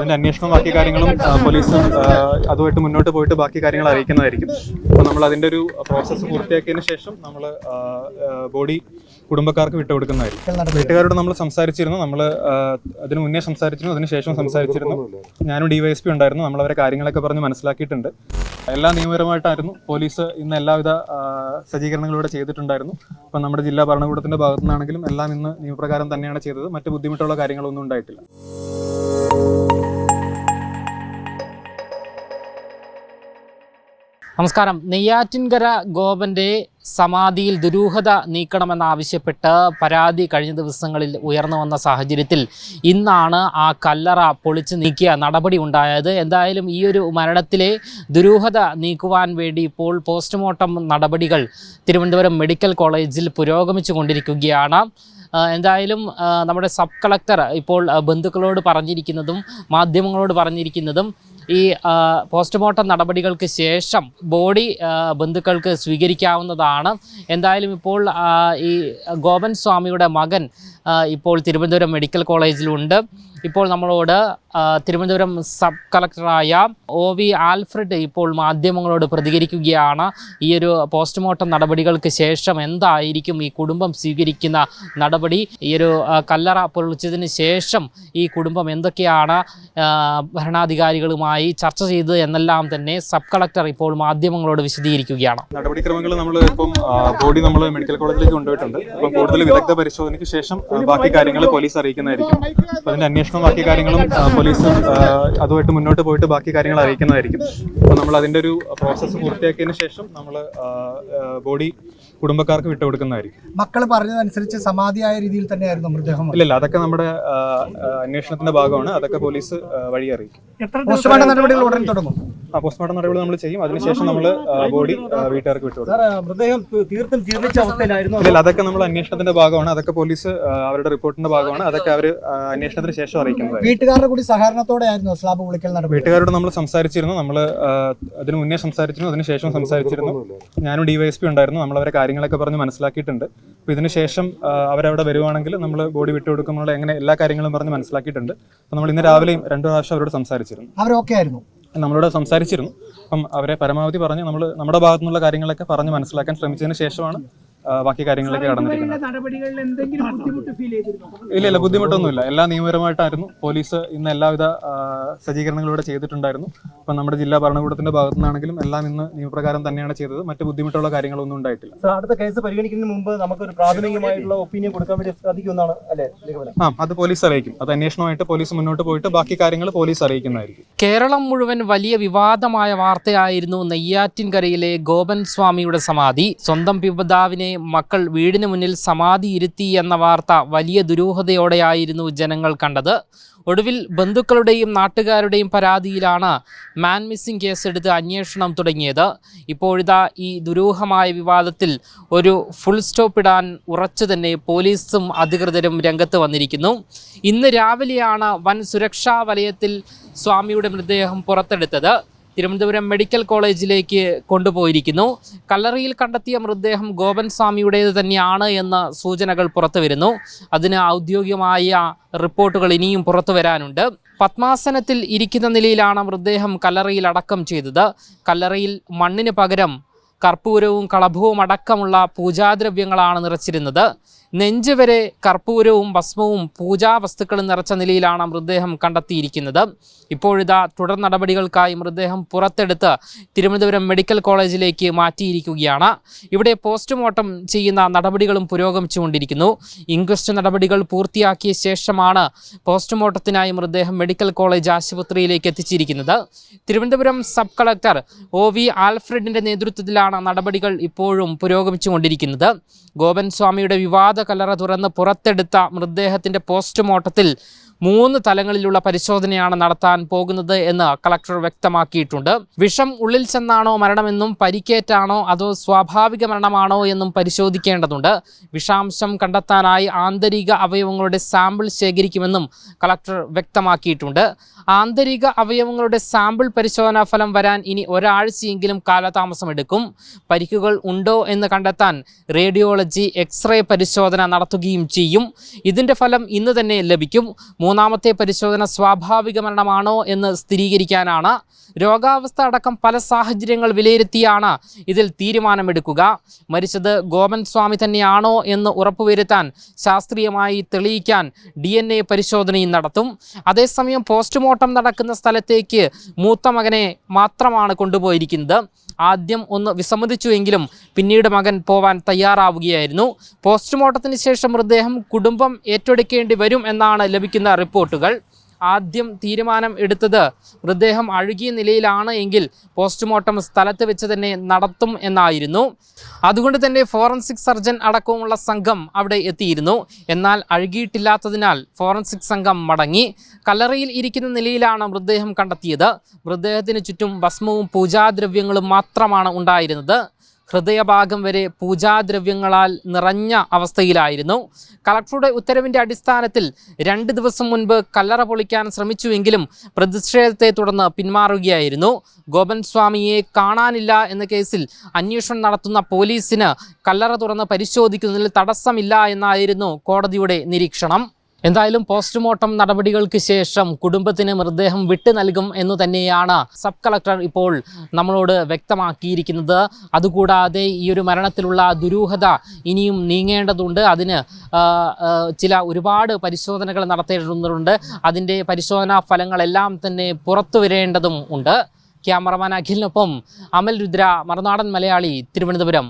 അതിന്റെ അന്വേഷണവും ബാക്കി കാര്യങ്ങളും പോലീസും അതുമായിട്ട് മുന്നോട്ട് പോയിട്ട് ബാക്കി കാര്യങ്ങൾ അറിയിക്കുന്നതായിരിക്കും. അപ്പോൾ നമ്മൾ അതിന്റെ ഒരു പ്രോസസ്സ് പൂർത്തിയാക്കിയതിന് ശേഷം നമ്മൾ ബോഡി കുടുംബക്കാർക്ക് വിട്ടുകൊടുക്കുന്നതായിരിക്കും വീട്ടുകാരോട് നമ്മൾ സംസാരിച്ചിരുന്നു നമ്മൾ അതിന് മുന്നേ സംസാരിച്ചിരുന്നു അതിനുശേഷം സംസാരിച്ചിരുന്നു. ഞാനും ഡിവൈഎസ്പി ഉണ്ടായിരുന്നു നമ്മൾ അവരെ കാര്യങ്ങളൊക്കെ പറഞ്ഞ് മനസ്സിലാക്കിയിട്ടുണ്ട്. എല്ലാ നിയമപരമായിട്ടായിരുന്നു പോലീസ് ഇന്ന് എല്ലാവിധ സജ്ജീകരണങ്ങളിലൂടെ ചെയ്തിട്ടുണ്ടായിരുന്നു. അപ്പം നമ്മുടെ ജില്ലാ ഭരണകൂടത്തിന്റെ ഭാഗത്തു നിന്നാണെങ്കിലും എല്ലാം ഇന്ന് നിയമപ്രകാരം തന്നെയാണ് ചെയ്തത്. മറ്റ് ബുദ്ധിമുട്ടുള്ള കാര്യങ്ങളൊന്നും ഉണ്ടായിട്ടില്ല. നമസ്കാരം. നെയ്യാറ്റിൻകര ഗോപന്റെ സമാധിയിൽ ദുരൂഹത നീക്കണമെന്നാവശ്യപ്പെട്ട് പരാതി കഴിഞ്ഞ ദിവസങ്ങളിൽ ഉയർന്നു വന്ന സാഹചര്യത്തിൽ ഇന്നാണ് ആ കല്ലറ പൊളിച്ചു നീക്കിയ നടപടി ഉണ്ടായത്. എന്തായാലും ഈ ഒരു മരണത്തിലെ ദുരൂഹത നീക്കുവാൻ വേണ്ടി ഇപ്പോൾ പോസ്റ്റ്മോർട്ടം നടപടികൾ തിരുവനന്തപുരം മെഡിക്കൽ കോളേജിൽ പുരോഗമിച്ചു കൊണ്ടിരിക്കുകയാണ്. എന്തായാലും നമ്മുടെ സബ് കളക്ടർ ഇപ്പോൾ ബന്ധുക്കളോട് പറഞ്ഞിരിക്കുന്നതും മാധ്യമങ്ങളോട് പറഞ്ഞിരിക്കുന്നതും ഈ പോസ്റ്റ്മോർട്ടം നടപടികൾക്ക് ശേഷം ബോഡി ബന്ധുക്കൾക്ക് സ്വീകരിക്കാവുന്നതാണ്. എന്തായാലും ഇപ്പോൾ ഈ ഗോപൻ സ്വാമിയുടെ മകൻ ഇപ്പോൾ തിരുവനന്തപുരം മെഡിക്കൽ കോളേജിലുണ്ട്. ഇപ്പോൾ നമ്മളോട് തിരുവനന്തപുരം സബ് കളക്ടറായ ഒ വി ആൽഫ്രഡ് ഇപ്പോൾ മാധ്യമങ്ങളോട് പ്രതികരിക്കുകയാണ്. ഈ ഒരു പോസ്റ്റ്മോർട്ടം നടപടികൾക്ക് ശേഷം എന്തായിരിക്കും ഈ കുടുംബം സ്വീകരിക്കുന്ന നടപടി? ഈ ഒരു കല്ലറ പൊളിച്ചതിന് ശേഷം ഈ കുടുംബം എന്തൊക്കെയാണ് ഭരണാധികാരികളുമായി ചർച്ച ചെയ്തത് എന്നെല്ലാം തന്നെ സബ് കളക്ടർ ഇപ്പോൾ മാധ്യമങ്ങളോട് വിശദീകരിക്കുകയാണ്. നടപടിക്രമങ്ങൾ നമ്മൾ ഇപ്പം ബോഡി നമ്മൾ മെഡിക്കൽ കോളേജിലേക്ക് കൊണ്ടുപോയിട്ടുണ്ട്. അപ്പം കൂടുതൽ വിദഗ്ധ പരിശോധനയ്ക്ക് ശേഷം ബാക്കി കാര്യങ്ങൾ പോലീസ് അറിയിക്കുന്നതായിരിക്കും. അപ്പൊ അതിന്റെ അന്വേഷണം ബാക്കി കാര്യങ്ങളും പോലീസും അതുമായിട്ട് മുന്നോട്ട് പോയിട്ട് ബാക്കി കാര്യങ്ങൾ അറിയിക്കുന്നതായിരിക്കും. അപ്പോൾ നമ്മൾ അതിന്റെ ഒരു പ്രോസസ്സ് പൂർത്തിയാക്കിയതിന് ശേഷം നമ്മൾ ബോഡി കുടുംബക്കാർക്ക് വിട്ടുകൊടുക്കുന്നതായിരിക്കും മക്കൾ പറഞ്ഞതനുസരിച്ച് സമാധിയായ രീതിയിൽ തന്നെയായിരുന്നു മൃതദേഹം. ഇല്ല അതൊക്കെ നമ്മുടെ അന്വേഷണത്തിന്റെ ഭാഗമാണ്. അതൊക്കെ പോലീസ് വഴി അറിയിക്കും. പോസ്റ്റ്മോർട്ടം നടപടികൾ ഉടൻ തുടങ്ങും. പോസ്റ്റ്മോർട്ടം നടപടി നമ്മൾ ചെയ്യും. അതിനുശേഷം നമ്മൾ ബോഡി വീട്ടുകാർക്ക് വിട്ടുകൊടുക്കും ഇല്ല അതൊക്കെ നമ്മൾ അന്വേഷണത്തിന്റെ ഭാഗമാണ്. അതൊക്കെ പോലീസ് അവരുടെ റിപ്പോർട്ടിന്റെ ഭാഗമാണ്. അതൊക്കെ അവർ അന്വേഷണത്തിന് ശേഷം അറിയിക്കുന്നത് വീട്ടുകാരുടെ കൂടി സഹകരണത്തോടെ ആയിരുന്നു സ്ലാബ് വിളിക്കൽ നടപടി. വീട്ടുകാരോട് നമ്മൾ സംസാരിച്ചിരുന്നു. നമ്മൾ അതിന് മുന്നേ സംസാരിച്ചിരുന്നു. അതിനുശേഷം സംസാരിച്ചിരുന്നു. ഞാനും ഡിവൈഎസ്പി ഉണ്ടായിരുന്നു. നമ്മൾ അവരെ കാര്യങ്ങളൊക്കെ പറഞ്ഞ് മനസ്സിലാക്കിയിട്ടുണ്ട്. അപ്പോൾ ഇതിനുശേഷം അവരവിടെ വരുവാണെങ്കിൽ നമ്മൾ ബോഡി വിട്ടുകൊടുക്കുമ്പോൾ എങ്ങനെ എല്ലാ കാര്യങ്ങളും പറഞ്ഞ് മനസ്സിലാക്കിയിട്ടുണ്ട്. അപ്പോൾ നമ്മൾ ഇന്ന് രാവിലെയും രണ്ടു പ്രാവശ്യം അവരോട് സംസാരിച്ചിരുന്നു. അവരൊക്കെ ആയിരുന്നു. നമ്മളോട് സംസാരിച്ചിരുന്നു. അപ്പം അവരെ പരമാവധി പറഞ്ഞ് നമ്മൾ നമ്മുടെ ഭാഗത്തുനിന്നുള്ള കാര്യങ്ങളൊക്കെ പറഞ്ഞ് മനസ്സിലാക്കാൻ ശ്രമിച്ചതിന് ശേഷമാണ് ബാക്കി കാര്യങ്ങളിലേക്ക് കടന്നിരിക്കുന്നത്. നടപടികളിൽ എന്തെങ്കിലും ബുദ്ധിമുട്ട് ഫീൽ ചെയ്തിരുന്നോ? ഇല്ല ഇല്ല ബുദ്ധിമുട്ടൊന്നുമില്ല. എല്ലാ നിയമപരമായിട്ടായിരുന്നു. പോലീസ് ഇന്ന് എല്ലാവിധ സജ്ജീകരണങ്ങളിലൂടെ ചെയ്തിട്ടുണ്ടായിരുന്നു. അപ്പം നമ്മുടെ ജില്ലാ ഭരണകൂടത്തിന്റെ ഭാഗത്തു നിന്നാണെങ്കിലും എല്ലാം ഇന്ന് നിയമപ്രകാരം തന്നെയാണ് ചെയ്തത്. മറ്റ് ബുദ്ധിമുട്ടുള്ള കാര്യങ്ങളൊന്നും ഉണ്ടായിട്ടില്ല. അടുത്ത കേസ് പരിഗണിക്കുന്നതിന് മുമ്പ് നമുക്കൊരു പ്രാഥമികമായിട്ടുള്ള ഒപ്പീനിയൻ കൊടുക്കാൻ വേണ്ടി സാധിക്കുമെന്നാണ് അല്ലേ ആ അത് പോലീസ് അറിയിക്കും. അത് അന്വേഷണമായിട്ട് പോലീസ് മുന്നോട്ട് പോയിട്ട് ബാക്കി കാര്യങ്ങൾ പോലീസ് അറിയിക്കുന്നതായിരിക്കും. കേരളം മുഴുവൻ വലിയ വിവാദമായ വാർത്തയായിരുന്നു നെയ്യാറ്റിൻകരയിലെ ഗോപൻ സ്വാമിയുടെ സമാധി. സ്വന്തം പിതാവിനെ മക്കൾ വീടിന് മുന്നിൽ സമാധി ഇരുത്തി എന്ന വാർത്ത വലിയ ദുരൂഹതയോടെയായിരുന്നു ജനങ്ങൾ കണ്ടത്. ഒടുവിൽ ബന്ധുക്കളുടെയും നാട്ടുകാരുടെയും പരാതിയിലാണ് മാൻ മിസ്സിംഗ് കേസെടുത്ത് അന്വേഷണം തുടങ്ങിയത്. ഇപ്പോഴിതാ ഈ ദുരൂഹമായ വിവാദത്തിൽ ഒരു ഫുൾ സ്റ്റോപ്പ് ഇടാൻ ഉറച്ചു തന്നെ പോലീസും അധികൃതരും രംഗത്ത് വന്നിരിക്കുന്നു. ഇന്ന് രാവിലെയാണ് വൻ സുരക്ഷാ വലയത്തിൽ സ്വാമിയുടെ മൃതദേഹം പുറത്തെടുത്തത്. തിരുവനന്തപുരം മെഡിക്കൽ കോളേജിലേക്ക് കൊണ്ടുപോയിരിക്കുന്നു. കല്ലറിയിൽ കണ്ടെത്തിയ മൃതദേഹം ഗോപൻ സ്വാമിയുടേത് തന്നെയാണ് എന്ന സൂചനകൾ പുറത്തു വരുന്നു അതിന് ഔദ്യോഗികമായ റിപ്പോർട്ടുകൾ ഇനിയും പുറത്തു വരാനുണ്ട്. പത്മാസനത്തിൽ ഇരിക്കുന്ന നിലയിലാണ് മൃതദേഹം കല്ലറയിൽ അടക്കം ചെയ്തത്. കല്ലറയിൽ മണ്ണിന് പകരം കർപ്പൂരവും കളഭവും അടക്കമുള്ള പൂജാദ്രവ്യങ്ങളാണ് നിറച്ചിരുന്നത്. നെഞ്ച് വരെ കർപ്പൂരവും ഭസ്മവും പൂജാവസ്തുക്കളും നിറച്ച നിലയിലാണ് മൃതദേഹം കണ്ടെത്തിയിരിക്കുന്നത്. ഇപ്പോഴിതാ തുടർ നടപടികൾക്കായി മൃതദേഹം പുറത്തെടുത്ത് തിരുവനന്തപുരം മെഡിക്കൽ കോളേജിലേക്ക് മാറ്റിയിരിക്കുകയാണ്. ഇവിടെ പോസ്റ്റ്മോർട്ടം ചെയ്യുന്ന നടപടികളും പുരോഗമിച്ചുകൊണ്ടിരിക്കുന്നു ഇൻക്വസ്റ്റ് നടപടികൾ പൂർത്തിയാക്കിയ ശേഷമാണ് പോസ്റ്റ്മോർട്ടത്തിനായി മൃതദേഹം മെഡിക്കൽ കോളേജ് ആശുപത്രിയിലേക്ക് എത്തിച്ചിരിക്കുന്നത്. Thiruvananthapuram sub collector O V ആൽഫ്രഡിന്റെ നേതൃത്വത്തിലാണ് നടപടികൾ ഇപ്പോഴും പുരോഗമിച്ചുകൊണ്ടിരിക്കുന്നത്. ഗോപൻ സ്വാമിയുടെ വിവാദ കല്ലറ തുറന്ന് പുറത്തെടുത്ത മൃതദേഹത്തിന്റെ പോസ്റ്റ്മോർട്ടത്തിൽ മൂന്ന് തലങ്ങളിലുള്ള പരിശോധനയാണ് നടത്താൻ പോകുന്നത് എന്ന് കളക്ടർ വ്യക്തമാക്കിയിട്ടുണ്ട്. വിഷം ഉള്ളിൽ ചെന്നാണോ മരണമെന്നും പരിക്കേറ്റാണോ അതോ സ്വാഭാവിക മരണമാണോ എന്നും പരിശോധിക്കേണ്ടതുണ്ട്. വിഷാംശം കണ്ടെത്താനായി ആന്തരിക അവയവങ്ങളുടെ സാമ്പിൾ ശേഖരിക്കുമെന്നും കളക്ടർ വ്യക്തമാക്കിയിട്ടുണ്ട്. ആന്തരിക അവയവങ്ങളുടെ സാമ്പിൾ പരിശോധനാ ഫലം വരാൻ ഇനി ഒരാഴ്ചയെങ്കിലും കാലതാമസം എടുക്കും പരിക്കുകൾ ഉണ്ടോ എന്ന് കണ്ടെത്താൻ റേഡിയോളജി എക്സ്റേ പരിശോധന നടത്തുകയും ചെയ്യും. ഇതിന്റെ ഫലം ഇന്ന് തന്നെ ലഭിക്കും. മൂന്നാമത്തെ പരിശോധന സ്വാഭാവിക മരണമാണോ എന്ന് സ്ഥിരീകരിക്കാനാണ്. രോഗാവസ്ഥ അടക്കം പല സാഹചര്യങ്ങൾ വിലയിരുത്തിയാണ് ഇതിൽ തീരുമാനമെടുക്കുക. മരിച്ചത് ഗോപൻ സ്വാമി തന്നെയാണോ എന്ന് ഉറപ്പുവരുത്താൻ ശാസ്ത്രീയമായി തെളിയിക്കാൻ ഡി എൻ എ പരിശോധനയും നടത്തും. അതേസമയം പോസ്റ്റ്മോർട്ടം നടക്കുന്ന സ്ഥലത്തേക്ക് മൂത്ത മകനെ മാത്രമാണ് കൊണ്ടുപോയിരിക്കുന്നത്. ആദ്യം ഒന്ന് വിസമ്മതിച്ചുവെങ്കിലും പിന്നീട് മകൻ പോവാൻ തയ്യാറാവുകയായിരുന്നു. പോസ്റ്റ്മോർട്ടത്തിന് ശേഷം മൃതദേഹം കുടുംബം ഏറ്റെടുക്കേണ്ടി വരും എന്നാണ് ലഭിക്കുന്ന റിപ്പോർട്ടുകൾ. ആദ്യം തീരുമാനം എടുത്തത് മൃതദേഹം അഴുകിയ നിലയിലാണ് എങ്കിൽ പോസ്റ്റ്മോർട്ടം സ്ഥലത്ത് വെച്ച് തന്നെ നടത്തും എന്നായിരുന്നു. അതുകൊണ്ട് തന്നെ ഫോറൻസിക് സർജൻ അടക്കമുള്ള സംഘം അവിടെ എത്തിയിരുന്നു. എന്നാൽ അഴുകിയിട്ടില്ലാത്തതിനാൽ ഫോറൻസിക് സംഘം മടങ്ങി. കല്ലറയിൽ ഇരിക്കുന്ന നിലയിലാണ് മൃതദേഹം കണ്ടെത്തിയത്. മൃതദേഹത്തിന് ചുറ്റും ഭസ്മവും പൂജാദ്രവ്യങ്ങളും മാത്രമാണ് ഉണ്ടായിരുന്നത്. ഹൃദയഭാഗം വരെ പൂജാദ്രവ്യങ്ങളാൽ നിറഞ്ഞ അവസ്ഥയിലായിരുന്നു. കളക്ടറുടെ ഉത്തരവിന്റെ അടിസ്ഥാനത്തിൽ രണ്ട് ദിവസം മുൻപ് കല്ലറ പൊളിക്കാൻ ശ്രമിച്ചുവെങ്കിലും പ്രതിഷേധത്തെ തുടർന്ന് പിന്മാറുകയായിരുന്നു. ഗോപൻ സ്വാമിയെ കാണാനില്ല എന്ന കേസിൽ അന്വേഷണം നടത്തുന്ന പോലീസിന് കല്ലറ തുറന്ന് പരിശോധിക്കുന്നതിൽ തടസ്സമില്ല എന്നായിരുന്നു കോടതിയുടെ നിരീക്ഷണം. എന്തായാലും പോസ്റ്റ്മോർട്ടം നടപടികൾക്ക് ശേഷം കുടുംബത്തിന് മൃതദേഹം വിട്ടു നൽകും എന്ന് തന്നെയാണ് സബ് കളക്ടർ ഇപ്പോൾ നമ്മളോട് വ്യക്തമാക്കിയിരിക്കുന്നത്. അതുകൂടാതെ ഈ ഒരു മരണത്തിലുള്ള ദുരൂഹത ഇനിയും നീങ്ങേണ്ടതുണ്ട്. അതിന് ചില ഒരുപാട് പരിശോധനകൾ നടത്തേണ്ടതുണ്ട്. അതിന്റെ പരിശോധനാ ഫലങ്ങളെല്ലാം തന്നെ പുറത്തു വരേണ്ടതും ഉണ്ട്. ക്യാമറമാൻ അഖിലിനൊപ്പം അമൽ രുദ്ര മറുനാടൻ മലയാളി തിരുവനന്തപുരം.